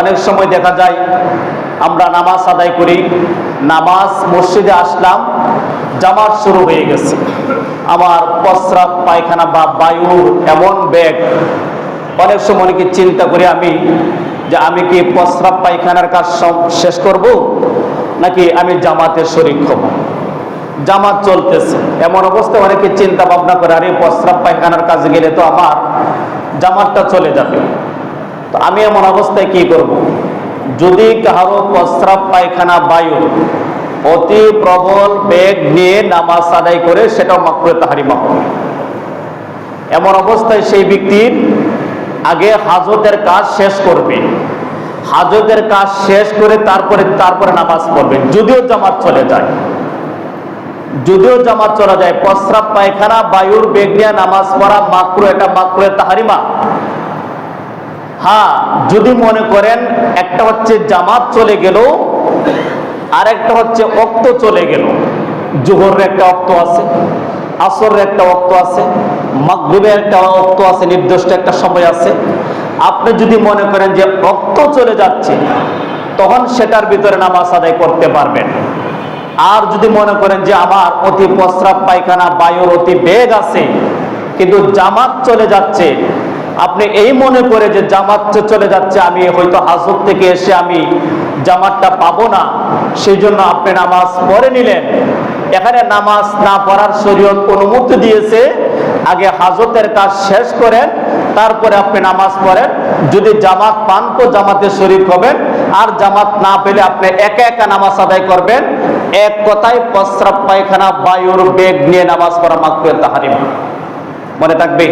অনেক সময় দেখা যায়, আমরা নামাজ আদায় করি, নামাজ মসজিদে আসলাম, জামাত শুরু হয়ে গেছে। আমার প্রস্রাব পায়খানা বা বায়ুর এমন ব্যাগ, অনেক সময় অনেকে চিন্তা করি আমি, যে আমি কি প্রস্রাব পায়খানার কাজ সব শেষ করব, নাকি আমি জামাতের শরিক হব? জামাত চলতেছে। এমন অবস্থায় অনেকে চিন্তা ভাবনা করে, আরে প্রস্রাব পায়খানার কাজে গেলে তো আমার জামাতটা চলে যাবে। তো আমি এমন অবস্থায় কি করব। যদি কারও প্রস্রাব পায়খানা বায়ু অতি প্রবল বেগ নিয়ে নামাজ আদায় করে, সেটাও মাকড়ে তাহারিমা হবে। এমন অবস্থায় সেই ব্যক্তির আগে হাজতের কাজ শেষ করবে। হাজতের কাজ শেষ করে তারপরে তারপরে নামাজ পড়বে। যদিও জামাত চলে যায়। যদিও জামাত চলে যায়, প্রস্রাব পায়খানা, বায়ুর বেগ নিয়ে নামাজ পড়া মাকরু, এটা মাকরু তাহারিমা। হ্যাঁ যদি মনে করেন একটা হচ্ছে জামাত চলে গেল আর একটা হচ্ছে অক্ত চলে গেল। জোহরের একটা অক্ত আছে, আসরের একটা অক্ত আছে, মাগরিবের একটা অক্ত আছে, নির্দিষ্ট একটা সময় আছে। আপনি যদি মনে করেন যে অক্ত চলে যাচ্ছে, তখন সেটার ভিতরে নামাজ আদায় করতে পারবেন। আর যদি মনে করেন যে আমার অতি প্রস্রাব পায়খানা, বায়ুর অতি বেগ আছে, কিন্তু জামাত চলে যাচ্ছে আপনি এই মনে করে যে জামাত চলে যাচ্ছে, আমি হয়তো হাজত থেকে এসে আমি জামাতটা পাবো না। সেই জন্য আপনি নামাজ পড়ে নিলেন। এখানে নামাজ না পড়ার শরীয়ত অনুমতি দিয়েছে। আগে হাজতের কাজ শেষ করেন, তারপরে আপনি নামাজ পড়েন। যদি জামাত পান তো জামাতে শরীর হবেন। আর জামাত না পেলে আপনি একা একা নামাজ আদায় করবেন। এক কথায় প্রস্রাব পায়খানা, বায়ুর বেগ নিয়ে নামাজ পড়া মাত্র তাহারিম মনে থাকবে?